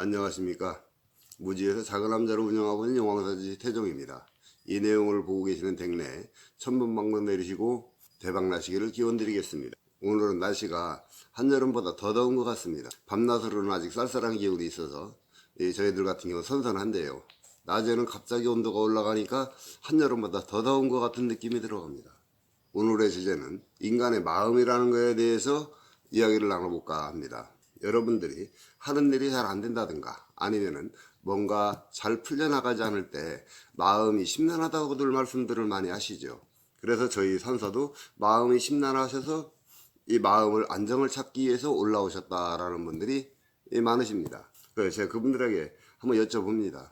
안녕하십니까. 무지에서 작은 남자를 운영하고 있는 영광사지 태종입니다. 이 내용을 보고 계시는 댁내 천문방문 내리시고 대박나시기를 기원드리겠습니다. 오늘은 날씨가 한여름보다 더 더운 것 같습니다. 밤낮으로는 아직 쌀쌀한 기운이 있어서 이 저희들 같은 경우 선선한데요. 낮에는 갑자기 온도가 올라가니까 한여름보다 더 더운 것 같은 느낌이 들어갑니다. 오늘의 주제는 인간의 마음이라는 것에 대해서 이야기를 나눠볼까 합니다. 여러분들이 하는 일이 잘 안 된다든가 아니면은 뭔가 잘 풀려나가지 않을 때 마음이 심란하다고들 말씀들을 많이 하시죠. 그래서 저희 선사도 마음이 심란하셔서 이 마음을 안정을 찾기 위해서 올라오셨다라는 분들이 많으십니다. 그래서 제가 그분들에게 한번 여쭤봅니다.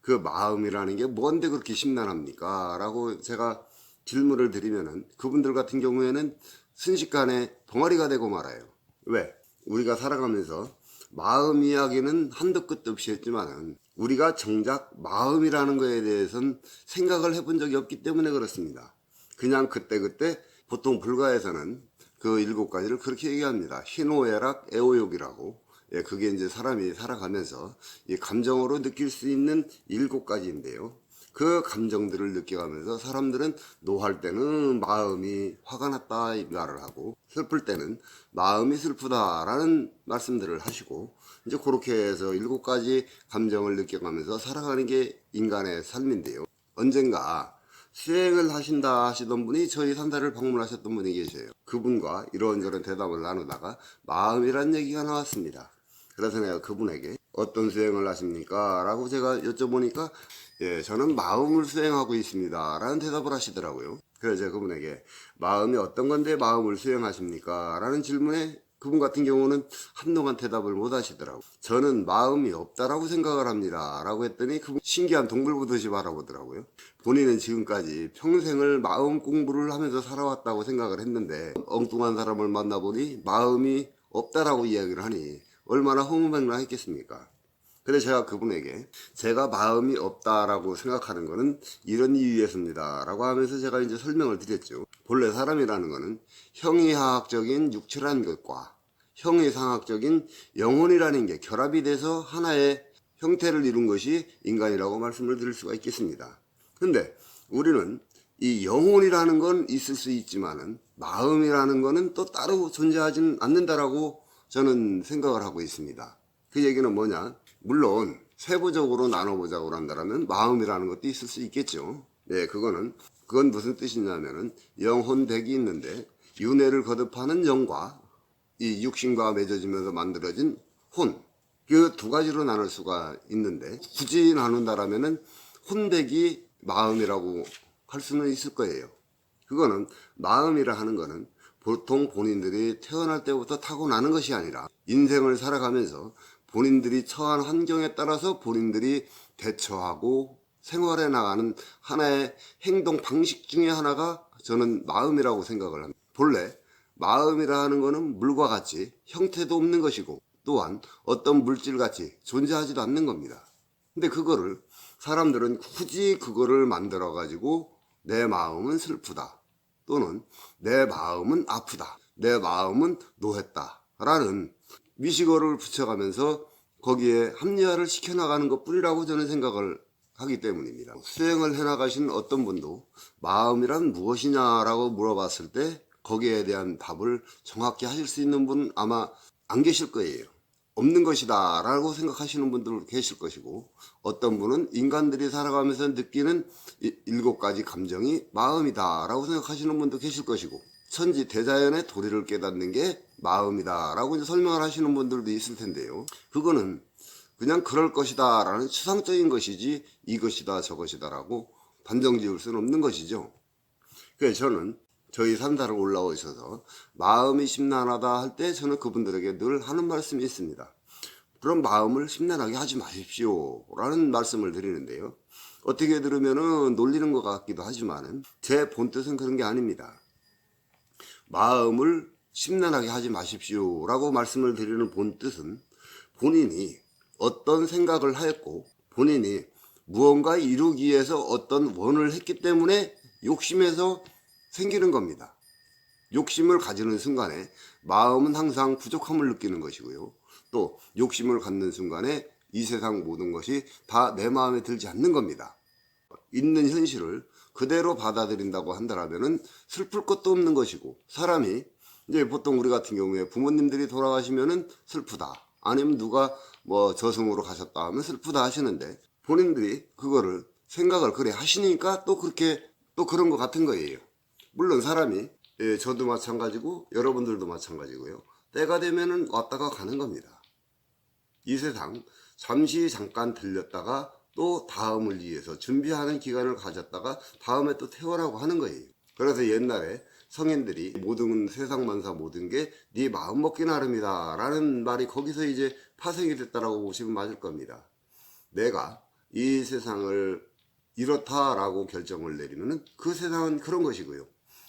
그 마음이라는 게 뭔데 그렇게 심란합니까? 라고 제가 질문을 드리면은 그분들 같은 경우에는 순식간에 벙어리가 되고 말아요. 왜? 우리가 살아가면서 마음 이야기는 한도 끝도 없이 했지만은 우리가 정작 마음이라는 거에 대해서는 생각을 해본 적이 없기 때문에 그렇습니다. 그냥 그때그때 보통 불가에서는 그 일곱 가지를 그렇게 얘기합니다. 희노애락, 애호욕이라고. 예, 그게 이제 사람이 살아가면서 이 감정으로 느낄 수 있는 일곱 가지인데요. 그 감정들을 느껴가면서 사람들은 노할 때는 마음이 화가 났다 이 말을 하고 슬플 때는 마음이 슬프다라는 말씀들을 하시고 이제 그렇게 해서 일곱 가지 감정을 느껴가면서 살아가는 게 인간의 삶인데요. 언젠가 수행을 하신다 하시던 분이 저희 산사를 방문하셨던 분이 계세요. 그분과 이런저런 대답을 나누다가 마음이란 얘기가 나왔습니다. 그래서 내가 그분에게 어떤 수행을 하십니까? 라고 제가 여쭤보니까 예, 저는 마음을 수행하고 있습니다. 라는 대답을 하시더라고요. 그래서 제가 그분에게 마음이 어떤 건데 마음을 수행하십니까? 라는 질문에 그분 같은 경우는 한동안 대답을 못 하시더라고요. 저는 마음이 없다라고 생각을 합니다. 라고 했더니 그분 신기한 동물 보듯이 바라보더라고요. 본인은 지금까지 평생을 마음 공부를 하면서 살아왔다고 생각을 했는데 엉뚱한 사람을 만나보니 마음이 없다라고 이야기를 하니 얼마나 허무맹랑했겠습니까? 그래서 제가 그분에게 제가 마음이 없다라고 생각하는 거는 이런 이유에서입니다. 라고 하면서 제가 이제 설명을 드렸죠. 본래 사람이라는 거는 형이하학적인 육체라는 것과 형이상학적인 영혼이라는 게 결합이 돼서 하나의 형태를 이룬 것이 인간이라고 말씀을 드릴 수가 있겠습니다. 근데 우리는 이 영혼이라는 건 있을 수 있지만은 마음이라는 거는 또 따로 존재하지는 않는다라고 저는 생각을 하고 있습니다. 그 얘기는 뭐냐? 물론 세부적으로 나눠보자고 한다면 마음이라는 것도 있을 수 있겠죠. 네, 그거는 그건 무슨 뜻이냐면은 영혼백이 있는데 윤회를 거듭하는 영과 이 육신과 맺어지면서 만들어진 혼. 그 두 가지로 나눌 수가 있는데 굳이 나눈다라면은 혼백이 마음이라고 할 수는 있을 거예요. 그거는 마음이라 하는 거는 보통 본인들이 태어날 때부터 타고나는 것이 아니라 인생을 살아가면서 본인들이 처한 환경에 따라서 본인들이 대처하고 생활해 나가는 하나의 행동 방식 중에 하나가 저는 마음이라고 생각을 합니다. 본래 마음이라 하는 것은 물과 같이 형태도 없는 것이고 또한 어떤 물질 같이 존재하지도 않는 겁니다. 근데 그거를 사람들은 굳이 그거를 만들어 가지고 내 마음은 슬프다. 또는 내 마음은 아프다. 내 마음은 노했다. 라는 미식어를 붙여가면서 거기에 합리화를 시켜나가는 것 뿐이라고 저는 생각을 하기 때문입니다. 수행을 해나가신 어떤 분도 마음이란 무엇이냐라고 물어봤을 때 거기에 대한 답을 정확히 하실 수 있는 분은 아마 안 계실 거예요. 없는 것이다 라고 생각하시는 분들 계실 것이고 어떤 분은 인간들이 살아가면서 느끼는 이 일곱 가지 감정이 마음이다 라고 생각하시는 분도 계실 것이고 천지 대자연의 도리를 깨닫는 게 마음이다 라고 이제 설명을 하시는 분들도 있을 텐데요 그거는 그냥 그럴 것이다 라는 추상적인 것이지 이것이다 저것이다 라고 단정 지을 수는 없는 것이죠 그래서 저는 저희 산사를 올라오셔서 마음이 심란하다 할 때 저는 그분들에게 늘 하는 말씀이 있습니다. 그런 마음을 심란하게 하지 마십시오. 라는 말씀을 드리는데요. 어떻게 들으면은 놀리는 것 같기도 하지만은 제 본뜻은 그런 게 아닙니다. 마음을 심란하게 하지 마십시오. 라고 말씀을 드리는 본 뜻은 본인이 어떤 생각을 하였고 본인이 무언가 이루기 위해서 어떤 원을 했기 때문에 욕심에서 생기는 겁니다. 욕심을 가지는 순간에 마음은 항상 부족함을 느끼는 것이고요. 또 욕심을 갖는 순간에 이 세상 모든 것이 다 내 마음에 들지 않는 겁니다. 있는 현실을 그대로 받아들인다고 한다라면은 슬플 것도 없는 것이고 사람이 이제 보통 우리 같은 경우에 부모님들이 돌아가시면은 슬프다 아니면 누가 뭐 저승으로 가셨다 하면 슬프다 하시는데 본인들이 그거를 생각을 그래 하시니까 또 그렇게 또 그런 것 같은 거예요. 물론 사람이 예, 저도 마찬가지고 여러분들도 마찬가지고요. 때가 되면은 왔다가 가는 겁니다. 이 세상 잠시 잠깐 들렸다가 또 다음을 위해서 준비하는 기간을 가졌다가 다음에 또 태어나고 하는 거예요. 그래서 옛날에 성인들이 모든 세상 만사 모든 게 네 마음 먹기 나름이다 라는 말이 거기서 이제 파생이 됐다라고 보시면 맞을 겁니다. 내가 이 세상을 이렇다라고 결정을 내리면은 그 세상은 그런 것이고요.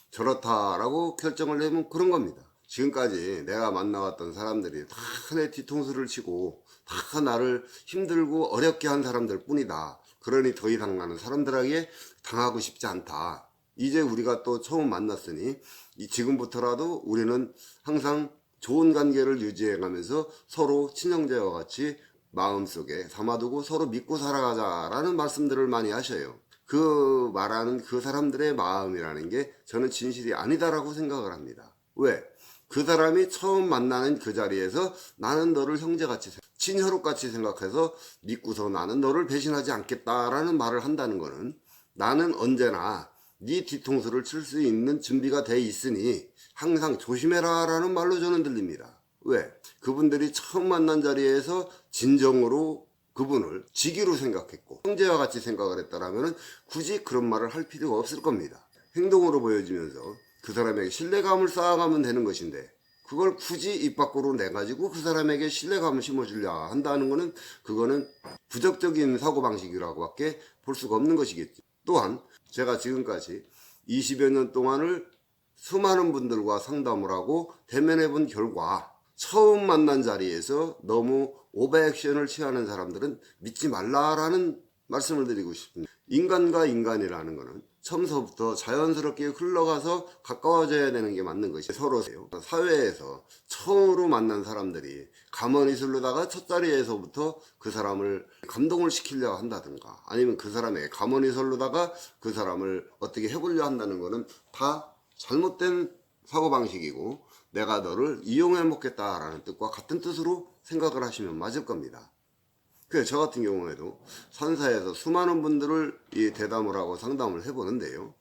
저렇다라고 결정을 내면 그런 겁니다. 지금까지 내가 만나왔던 사람들이 다 내 뒤통수를 치고 다 나를 힘들고 어렵게 한 사람들 뿐이다. 그러니 더 이상 나는 사람들에게 당하고 싶지 않다. 이제 우리가 또 처음 만났으니 이 지금부터라도 우리는 항상 좋은 관계를 유지해 가면서 서로 친형제와 같이 마음속에 담아두고 서로 믿고 살아가자라는 말씀들을 많이 하셔요. 그 말하는 그 사람들의 마음이라는 게 저는 진실이 아니다라고 생각을 합니다. 왜? 그 사람이 처음 만나는 그 자리에서 나는 너를 형제같이 생- 친혈육같이 생각해서 믿고서 나는 너를 배신하지 않겠다라는 말을 한다는 거는 나는 언제나 네 뒤통수를 칠 수 있는 준비가 돼 있으니 항상 조심해라 라는 말로 저는 들립니다. 왜? 그분들이 처음 만난 자리에서 진정으로 그분을 직위로 생각했고 형제와 같이 생각을 했다라면 굳이 그런 말을 할 필요가 없을 겁니다. 행동으로 보여지면서 그 사람에게 신뢰감을 쌓아가면 되는 것인데 그걸 굳이 입 밖으로 내가지고 그 사람에게 신뢰감을 심어주려 한다는 거는 그거는 부적적인 사고방식이라고 밖에 볼 수가 없는 것이겠죠. 또한 제가 지금까지 20여 년 동안을 수많은 분들과 상담을 하고 대면해 본 결과 처음 만난 자리에서 너무 오버액션을 취하는 사람들은 믿지 말라라는 말씀을 드리고 싶습니다. 인간과 인간이라는 것은 처음서부터 자연스럽게 흘러가서 가까워져야 되는 게 맞는 것이 서로세요. 사회에서 처음으로 만난 사람들이 있으려다가 첫 자리에서부터 그 사람을 감동을 시키려 한다든가 아니면 그 가만히 있으려다가 그 사람을 어떻게 해보려 한다는 거는 다 잘못된 사고방식이고 내가 너를 이용해 먹겠다라는 뜻과 같은 뜻으로 생각을 하시면 맞을 겁니다. 그래서 저 같은 경우에도 산사에서 수많은 분들을 이 대담을 하고 상담을 해보는데요.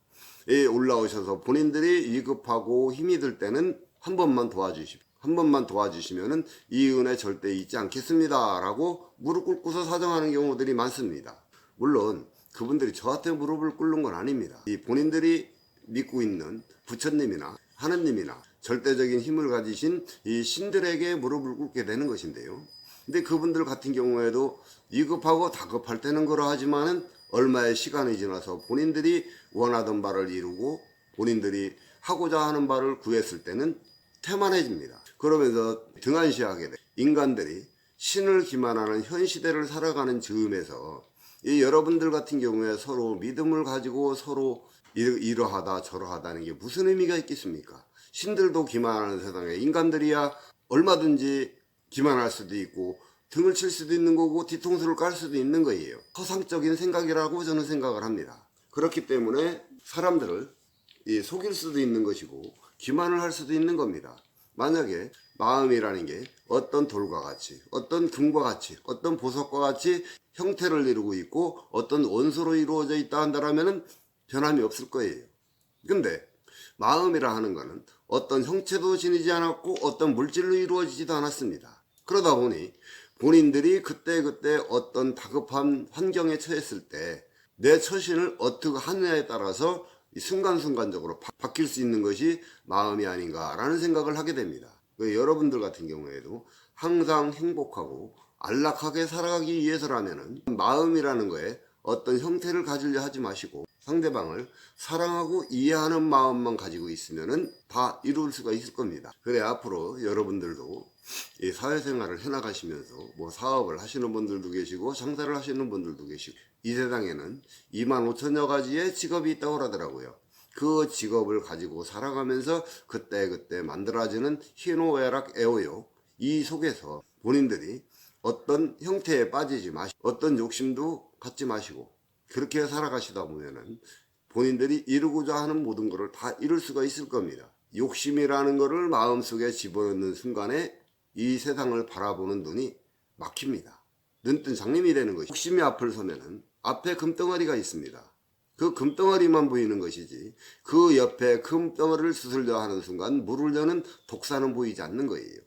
이 올라오셔서 본인들이 위급하고 힘이 들 때는 한 번만 도와주십시오. 한 번만 도와주시면은 이 은혜 절대 잊지 않겠습니다. 라고 무릎 꿇고서 사정하는 경우들이 많습니다. 물론 그분들이 저한테 무릎을 꿇는 건 아닙니다. 이 본인들이 믿고 있는 부처님이나 하느님이나 절대적인 힘을 가지신 이 신들에게 무릎을 꿇게 되는 것인데요. 근데 그분들 같은 경우에도 위급하고 다급할 때는 그러하지만은 얼마의 시간이 지나서 본인들이 원하던 바를 이루고 본인들이 하고자 하는 바를 구했을 때는 태만해집니다. 그러면서 등한시하게 돼. 인간들이 신을 기만하는 현 시대를 살아가는 즈음에서 이 여러분들 같은 경우에 서로 믿음을 가지고 서로 이러- 이러하다 저러하다는 게 무슨 의미가 있겠습니까? 신들도 기만하는 세상에 인간들이야 얼마든지 기만할 수도 있고 등을 칠 수도 있는 거고 뒤통수를 깔 수도 있는 거예요. 허상적인 생각이라고 저는 생각을 합니다. 그렇기 때문에 사람들을 이 속일 수도 있는 것이고 기만을 할 수도 있는 겁니다. 만약에 마음이라는 게 어떤 돌과 같이 어떤 금과 같이 어떤 보석과 같이 형태를 이루고 있고 어떤 원소로 이루어져 있다 한다라면은 변함이 없을 거예요. 근데 마음이라 하는 것은 어떤 형체도 지니지 않았고 어떤 물질로 이루어지지도 않았습니다. 그러다 보니 본인들이 그때그때 어떤 다급한 환경에 처했을 때 내 처신을 어떻게 하느냐에 따라서 이 순간순간적으로 바, 바뀔 수 있는 것이 마음이 아닌가라는 생각을 하게 됩니다. 그 여러분들 같은 경우에도 항상 행복하고 안락하게 살아가기 위해서라면은 마음이라는 거에 어떤 형태를 가지려 하지 마시고 상대방을 사랑하고 이해하는 마음만 가지고 있으면은 다 이룰 수가 있을 겁니다. 그래 앞으로 여러분들도 이 사회생활을 해나가시면서 뭐 사업을 하시는 분들도 계시고 장사를 하시는 분들도 계시고 이 세상에는 2만 5천여 가지의 직업이 있다고 하더라고요. 그 직업을 가지고 살아가면서 그때그때 만들어지는 희노애락 애호요 이 속에서 본인들이 어떤 형태에 빠지지 마시고 어떤 욕심도 갖지 마시고 그렇게 살아가시다 보면은 본인들이 이루고자 하는 모든 것을 다 이룰 수가 있을 겁니다. 욕심이라는 것을 마음속에 집어넣는 순간에 이 세상을 바라보는 눈이 막힙니다. 눈뜬 장님이 되는 것이 욕심이 앞을 서면은 앞에 금덩어리가 있습니다. 그 금덩어리만 보이는 것이지 그 옆에 금덩어리를 수술려 하는 순간 물을 여는 독사는 보이지 않는 거예요.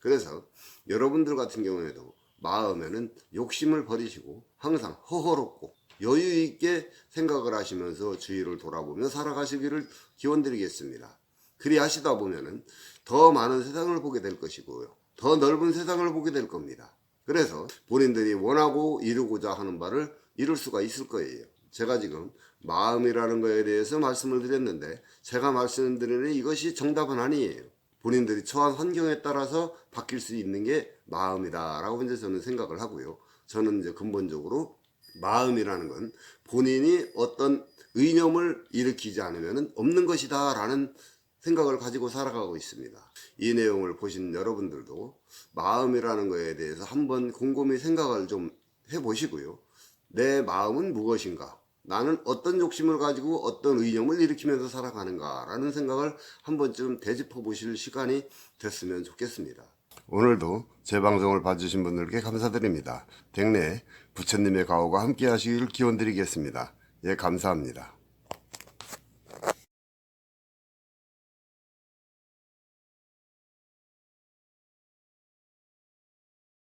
그래서 여러분들 같은 경우에도 마음에는 욕심을 버리시고 항상 허허롭고 여유 있게 생각을 하시면서 주위를 돌아보며 살아가시기를 기원드리겠습니다. 그리 하시다 보면은 더 많은 세상을 보게 될 것이고요. 더 넓은 세상을 보게 될 겁니다. 그래서 본인들이 원하고 이루고자 하는 바를 이룰 수가 있을 거예요. 제가 지금 마음이라는 거에 대해서 말씀을 드렸는데 제가 말씀드리는 이것이 정답은 아니에요. 본인들이 처한 환경에 따라서 바뀔 수 있는 게 마음이다라고 이제 저는 생각을 하고요. 저는 이제 근본적으로 마음이라는 건 본인이 어떤 의념을 일으키지 않으면 없는 것이다라는 생각을 가지고 살아가고 있습니다. 이 내용을 보신 여러분들도 마음이라는 거에 대해서 한번 곰곰이 생각을 좀 해보시고요. 내 마음은 무엇인가? 나는 어떤 욕심을 가지고 어떤 의념을 일으키면서 살아가는가라는 생각을 한 번쯤 되짚어 보실 시간이 됐으면 좋겠습니다. 오늘도 제 방송을 봐주신 분들께 감사드립니다. 댁내 부처님의 가호가 함께 하시길 기원 드리겠습니다. 예, 감사합니다.